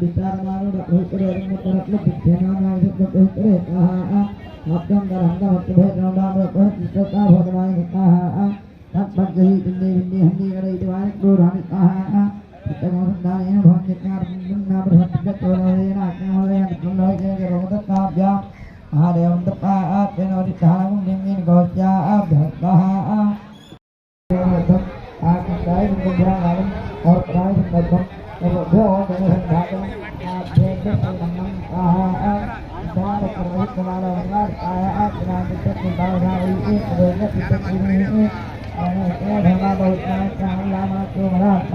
విచారమానుడు ఒకరు ఎరుముతున్నట్లు భిక్షణానాయుడు ఒకరు ఆదేవం తప్ప Thank you.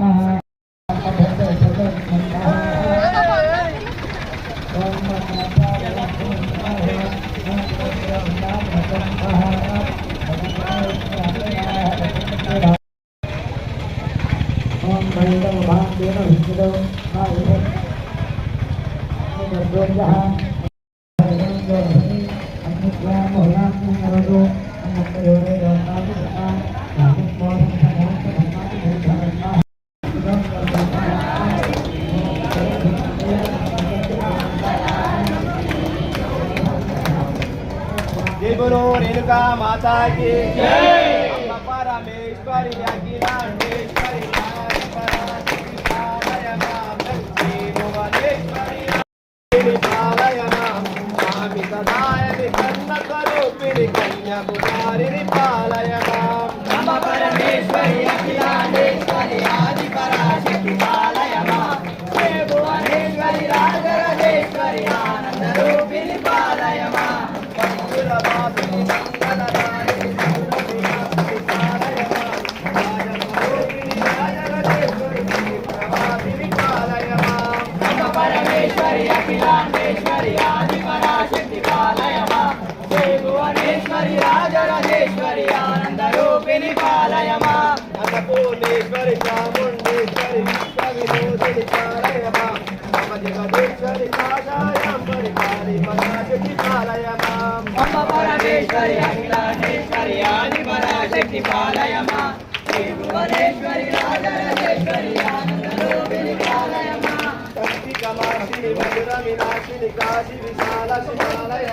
జయగురు రేణుకా మాతాకి. పరమేశ్వరి అఖిలాండేశ్వరి కన్యాకుమారి కాశీ విశాల శివాలయ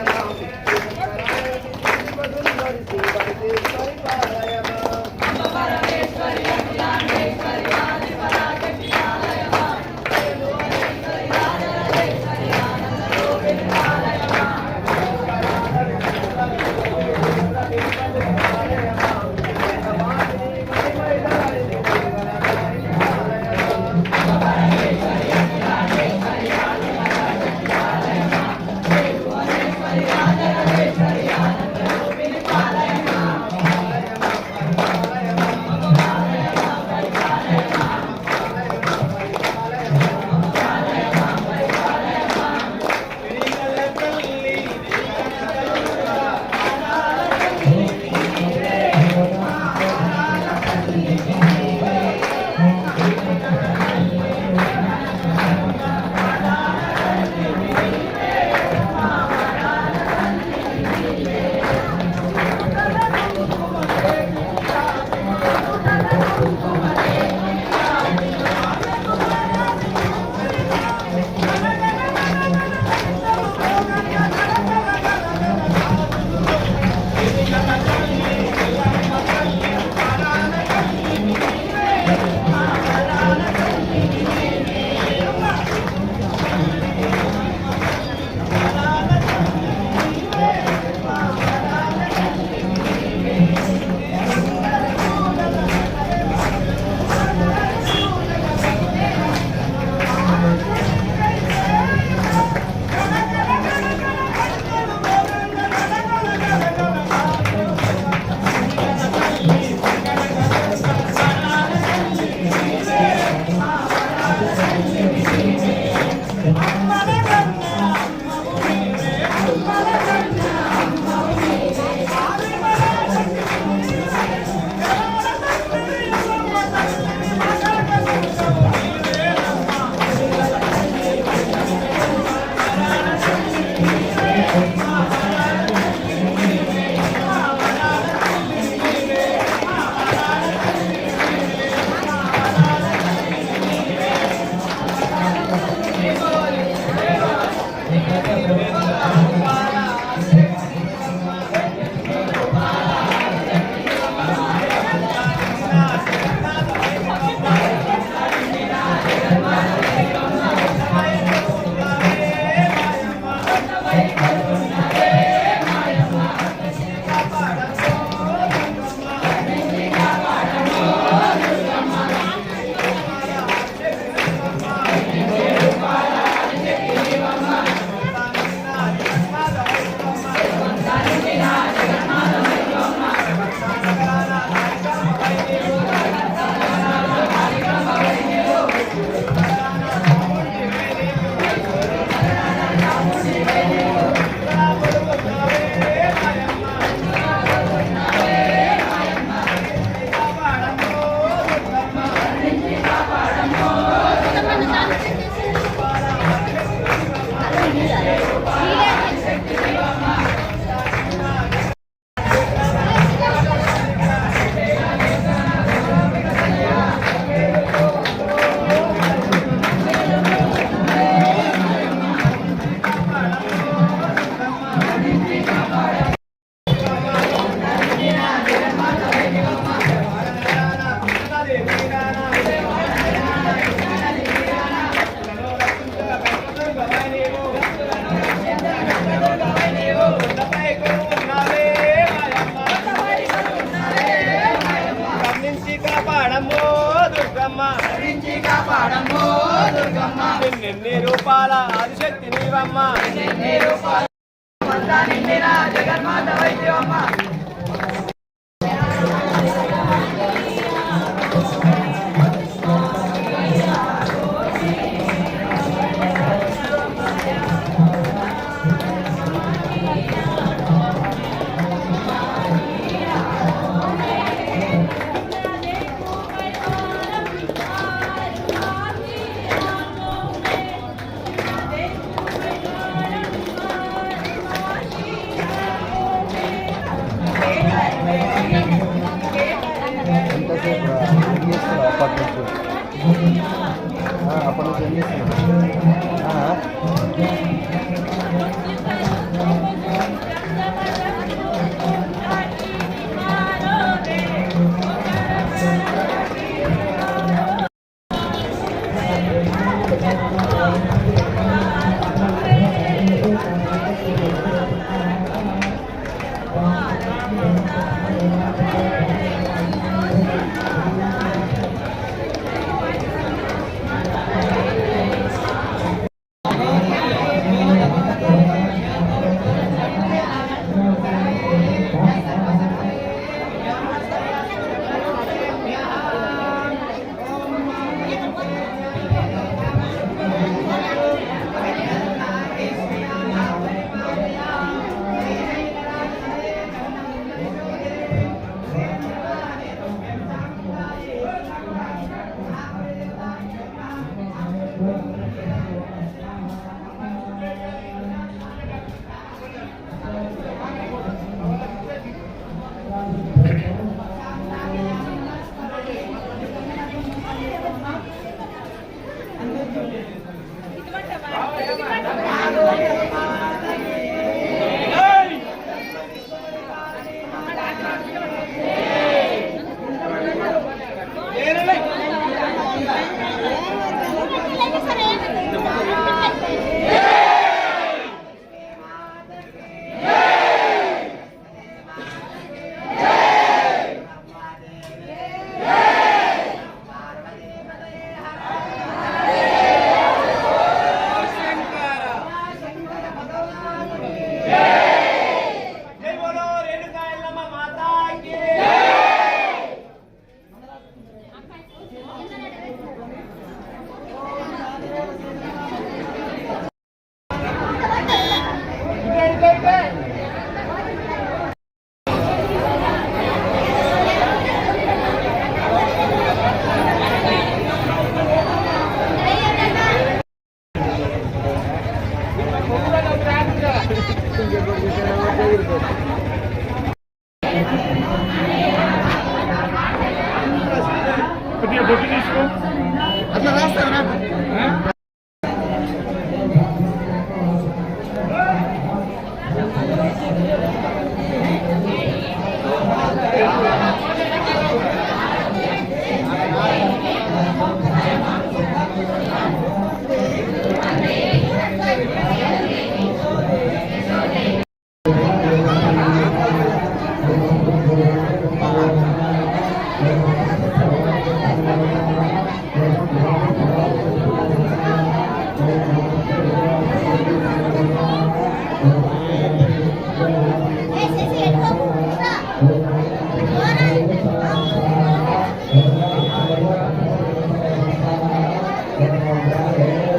అప్పటి నుంచి. ఏం చేస్తున్నావు? तुमच्या Yeah.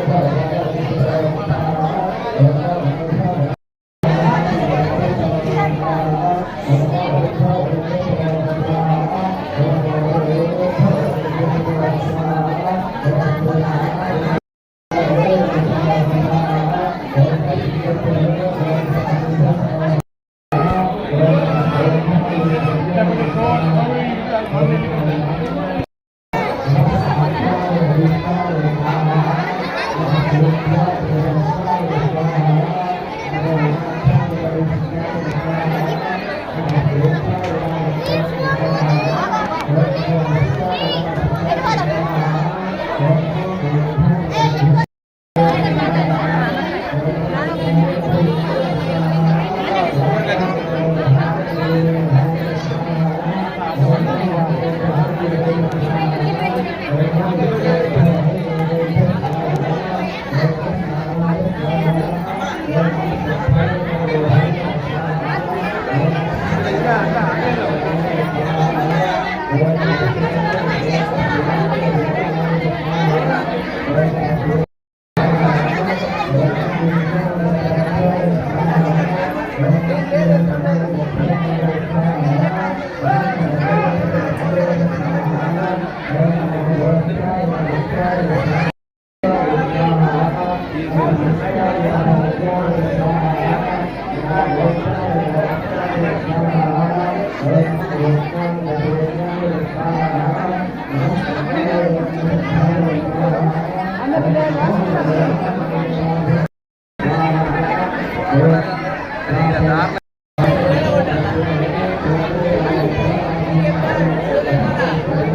Thank you.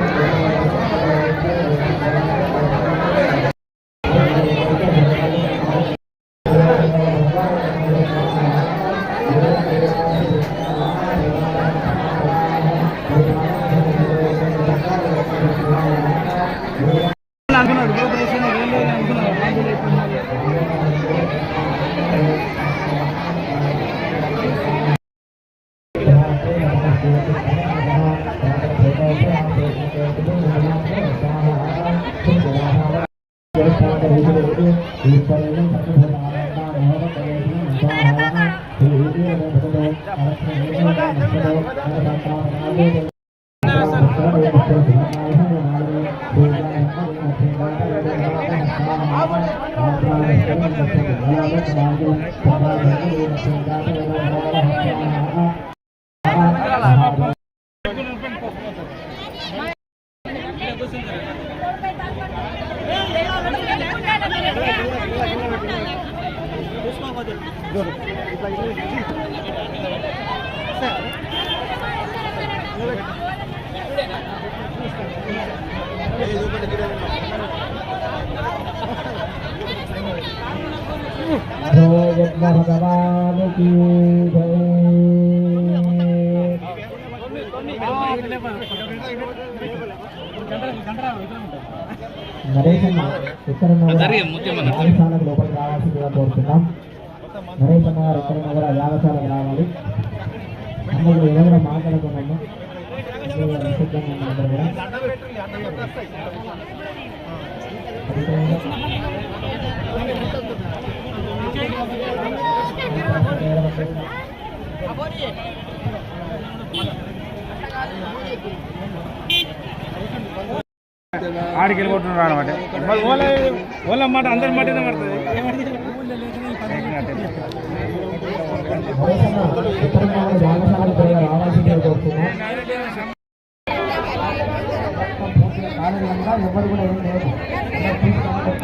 อีกคนเล่นสังเกตมาแล้วก็แล้วก็เป็นที่หนึ่งต่อแล้วนะถือเรื่องเป็นประตูอะไรเป็นเรื่องเป็นประตูอะไรต่างๆ కృష్ణ భగవాను నరేష్ అన్న ఇక్కడ యాగశాలకు లోపలికి రావాల్సిందిగా కోరుతున్నాం. నరేష్ అన్న గారు ఇక్కడ కూడా యాగశాలకు రావాలి. అందరూ ఎవరు మాట్లాడుకున్నాము సిద్ధంగా ఆడికి వెళ్ళిపోతున్నాడు అనమాట వాళ్ళు ఓలా ఓలా మాట అందరి మాట పడుతుంది ఎవరు కూడా ఏం లేదు